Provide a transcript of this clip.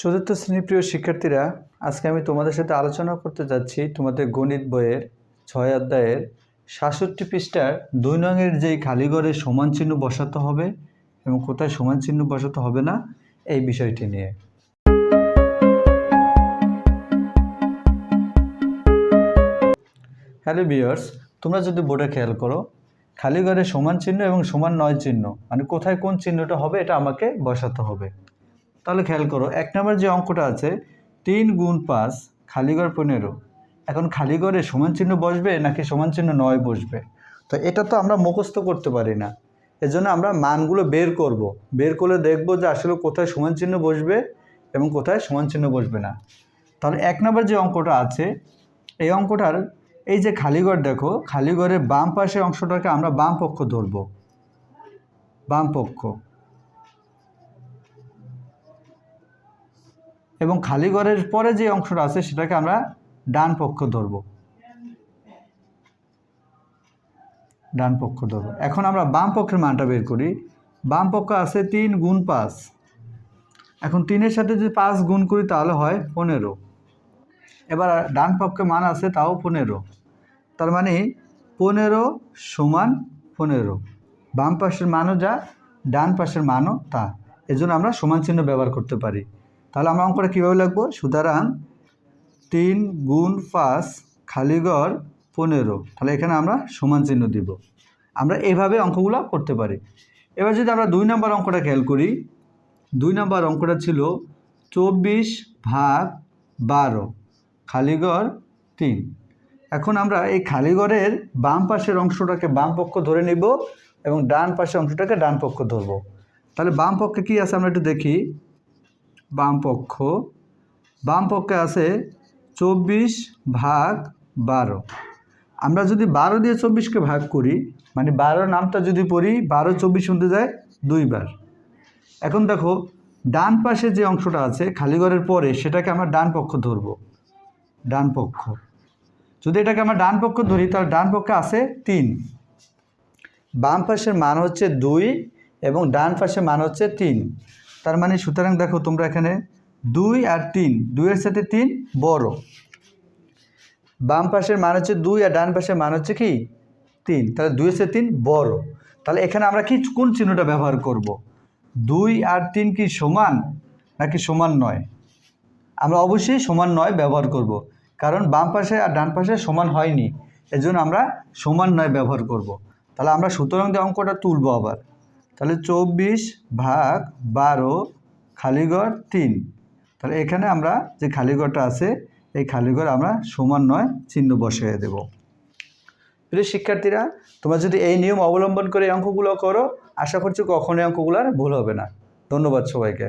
চতুর্থ শ্রেণির প্রিয় শিক্ষার্থীরা, আজকে আমি তোমাদের সাথে আলোচনা করতে যাচ্ছি তোমাদের গণিত বইয়ের ছয় অধ্যায়ের সাতষট্টি পৃষ্ঠার দুই নঙের যেই খালিঘরে সমান চিহ্ন বসাতে হবে এবং কোথায় সমান চিহ্ন বসাতে হবে না, এই বিষয়টি নিয়ে। হ্যালো বিয়ার্স তোমরা যদি বোর্ডে খেয়াল করো, খালি ঘরে সমান চিহ্ন এবং সমান নয় চিহ্ন মানে কোথায় কোন চিহ্নটা হবে এটা আমাকে বসাতে হবে। তাহলে খেয়াল করো, এক নম্বর যে অঙ্কটা আছে, তিন গুণ পাঁচ খালিঘর পনেরো। এখন খালিঘরে সমান চিহ্ন বসবে নাকি সমান চিহ্ন নয় বসবে? তো এটা তো আমরা মুখস্থ করতে পারি না। এজন্য আমরা মানগুলো বের করব। বের করলে দেখব যে আসলে কোথায় সমান চিহ্ন বসবে এবং কোথায় সমান চিহ্ন বসবে না। তাহলে এক নম্বর যে অঙ্কটা আছে, এই অঙ্কটার, এই যে খালিঘর দেখো খালিঘরের বাম পাশে অংশটাকে আমরা বাম পক্ষ ধরব। বাম পক্ষ। এবং খালি ঘরের পরে যে অংশটা আছে সেটাকে আমরা ডান পক্ষ ধরব। ডান পক্ষ ধরব। এখন আমরা বাম পক্ষের মানটা বের করি। বাম পক্ষ আছে তিন গুণ পাঁচ। এখন তিনের সাথে যদি পাঁচ গুণ করি তাহলে হয় পনেরো। এবার ডান পক্ষে মান আছে তাও পনেরো। তার মানে পনেরো সমান পনেরো। বাম পাশের মানও যা, ডান পাশের মানও তা। এজন্য আমরা সমান চিহ্ন ব্যবহার করতে পারি। তাহলে আমরা অঙ্কটা কীভাবে লিখব? সুতরাং তিন গুণ পাঁচ খালিগড় পনেরো। তাহলে এখানে আমরা সমান চিহ্ন দিব। আমরা এইভাবে অঙ্কগুলো করতে পারি। এবার যদি আমরা দুই নম্বর অঙ্কটা খেয়াল করি, দুই নম্বর অঙ্কটা ছিল চব্বিশ ভাগ বারো খালিগড় তিন। এখন আমরা এই খালিগড়ের বাম পাশের অংশটাকে বাম পক্ষ ধরে নিব এবং ডান পাশের অংশটাকে ডান পক্ষ ধরবো। তাহলে বাম পক্ষে কী আছে আমরা একটু দেখি। বাম পক্ষ বাম পক্ষে আছে চব্বিশ ভাগ বারো। আমরা যদি বারো দিয়ে চব্বিশকে ভাগ করি মানে বারো নামটা যদি পড়ি, বারো চব্বিশ শুনতে যায় দুইবার। এখন দেখো, ডান পাশে যে অংশটা আছে খালিঘরের পরে সেটাকে আমরা ডান পক্ষ ধরব। ডান পক্ষ। যদি এটাকে আমরা ডান পক্ষ ধরি, তাহলে ডান পক্ষে আছে তিন। বাম পাশের মান হচ্ছে দুই এবং ডান পাশের মান হচ্ছে তিন। তার মানে সুতরাং দেখো তোমরা এখানে দুই আর তিন, দুইয়ের সাথে তিন বড়। বাম পাশের মান হচ্ছে দুই আর ডান পাশের মান হচ্ছে কি? তিন। তাহলে দুইয়ের সাথে তিন বড়। তাহলে এখানে আমরা কি, কোন চিহ্নটা ব্যবহার করব। দুই আর তিন কি সমান নাকি সমান নয়? আমরা অবশ্যই সমান নয় ব্যবহার করব। কারণ বাম পাশে আর ডান পাশে সমান হয়নি। এজন্য আমরা সমান নয় ব্যবহার করব। তাহলে আমরা সুতরাং দিয়ে অঙ্কটা তুলব আবার। তাহলে চব্বিশ ভাগ বারো খালিগড় তিন। তাহলে এখানে আমরা যে খালিগড়টা আছে, এই খালিগড় আমরা সমান নয়, চিহ্ন বসিয়ে দেব। প্রিয় শিক্ষার্থীরা, তোমরা যদি এই নিয়ম অবলম্বন করে অঙ্কগুলো করো, আশা করছি কখনোই আর ভুল হবে না। ধন্যবাদ সবাইকে।